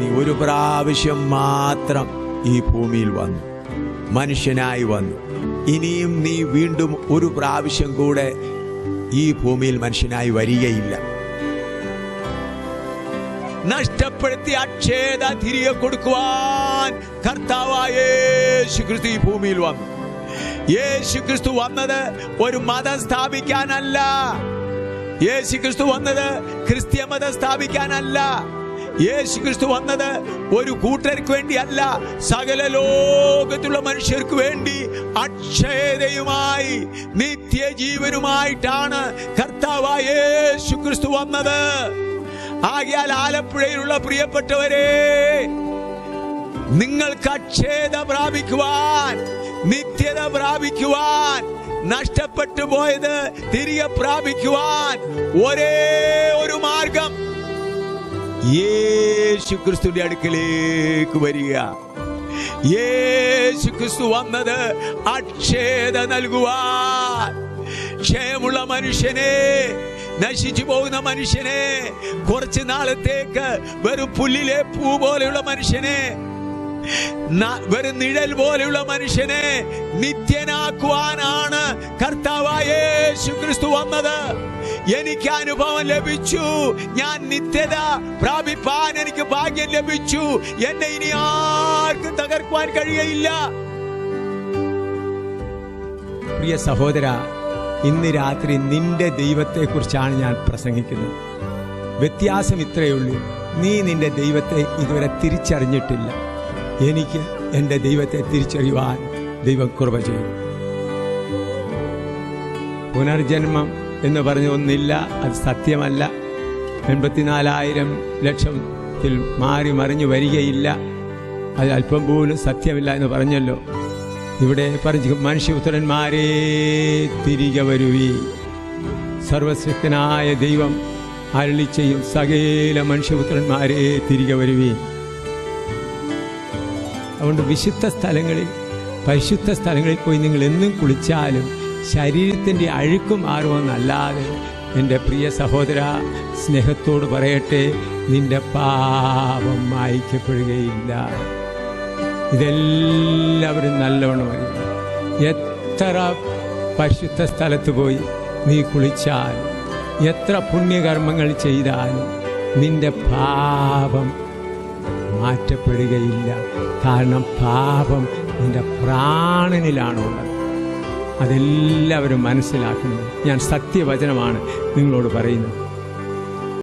നീ ഒരു പ്രാവശ്യം മാത്രം ഈ ഭൂമിയിൽ വന്നു. മനുഷ്യനായി വന്നു. ഇനിയും നീ വീണ്ടും ഒരു പ്രാവശ്യം കൂടെ ഈ ഭൂമിയിൽ മനുഷ്യനായി വരികയില്ല. നഷ്ടപ്പെടുത്തി അക്ഷേത തിരികെ കൊടുക്കുവാൻ കർത്താവായ യേശു ക്രിസ്തു ഈ ഭൂമിയിൽ വന്നു. യേശു ക്രിസ്തു വന്നത് ഒരു മതം സ്ഥാപിക്കാനല്ല. യേശു ക്രിസ്തു വന്നത് ക്രിസ്ത്യ മതം സ്ഥാപിക്കാനല്ല. യേശു ക്രിസ്തു വന്നത് ഒരു കൂട്ടർക്ക് വേണ്ടിയല്ല സകല ലോകത്തുള്ള മനുഷ്യർക്ക് വേണ്ടി അക്ഷയതയുമായി നിത്യജീവനുമായിട്ടാണ് കർത്താവായ യേശു ക്രിസ്തു വന്നത്. ആകിയാൽ ആലപ്പുഴയിലുള്ള പ്രിയപ്പെട്ടവരെ നിങ്ങൾക്ക് അക്ഷേത പ്രാപിക്കുവാൻ നിത്യത പ്രാപിക്കുവാൻ നഷ്ടപ്പെട്ടു പോയത് തിരികെ പ്രാപിക്കുവാൻ ഒരേ യേശു ക്രിസ്തുവിന്റെ അടുക്കലേക്ക് വരിക. യേശു ക്രിസ്തു വന്നത് അക്ഷേത നൽകുവാൻ. ക്ഷയമുള്ള മനുഷ്യനെ നശിച്ചു പോകുന്ന മനുഷ്യനെ കുറച്ച് നാളത്തേക്ക് വെറും പുല്ലിലെ പൂ പോലെയുള്ള മനുഷ്യനെ വെറും നിഴൽ പോലെയുള്ള മനുഷ്യനെ നിത്യനാക്കുവാനാണ് കർത്താവായ യേശു ക്രിസ്തു വന്നത്. എനിക്ക് അനുഭവം ലഭിച്ചു. ഞാൻ നിത്യത പ്രാപിപ്പാൻ എനിക്ക് ഭാഗ്യം ലഭിച്ചു. എന്നെ ഇനി ആർക്കും തകർക്കുവാൻ കഴിയയില്ല. പ്രിയ സഹോദര ഇന്ന് രാത്രി നിന്റെ ദൈവത്തെക്കുറിച്ചാണ് ഞാൻ പ്രസംഗിക്കുന്നത്. വ്യത്യാസം ഇത്രയേ ഉള്ളൂ. നീ നിന്റെ ദൈവത്തെ ഇതുവരെ തിരിച്ചറിഞ്ഞിട്ടില്ല. എനിക്ക് എന്റെ ദൈവത്തെ തിരിച്ചറിയുവാൻ ദൈവം കൃപ ചെയ്യും. പുനർജന്മം എന്ന് പറഞ്ഞ ഒന്നില്ല അത് സത്യമല്ല. എൺപത്തിനാലായിരം ലക്ഷത്തിൽ മാറി മറിഞ്ഞു വരികയില്ല. അത് അല്പം പോലും സത്യമില്ല എന്ന് പറഞ്ഞല്ലോ. ഇവിടെ പറഞ്ഞു മനുഷ്യപുത്രന്മാരെ തിരികെ വരുവി സർവശക്തനായ ദൈവം അരളി സകല മനുഷ്യപുത്രന്മാരെ തിരികെ വരുവി അതുകൊണ്ട് വിശുദ്ധ സ്ഥലങ്ങളിൽ പരിശുദ്ധ സ്ഥലങ്ങളിൽ പോയി നിങ്ങൾ എന്നും കുളിച്ചാലും ശരീരത്തിന്റെ അഴുക്ക് മാറുമെന്നല്ലാതെ എന്റെ പ്രിയ സഹോദര സ്നേഹത്തോട് പറയട്ടെ നിന്റെ പാപം മായ്ക്കപ്പെടുകയില്ല. ഇതെല്ലാവരും നല്ലവണ്ണം അറിയും എത്ര പരിശുദ്ധ സ്ഥലത്ത് പോയി നീ കുളിച്ചാൽ എത്ര പുണ്യകർമ്മങ്ങൾ ചെയ്താലും നിന്റെ പാപം മാറ്റപ്പെടുകയില്ല. കാരണം പാപം നിന്റെ പ്രാണനിലാണുള്ളത്. അതെല്ലാവരും മനസ്സിലാക്കുന്നത് ഞാൻ സത്യവചനമാണ് നിങ്ങളോട് പറയുന്നത്.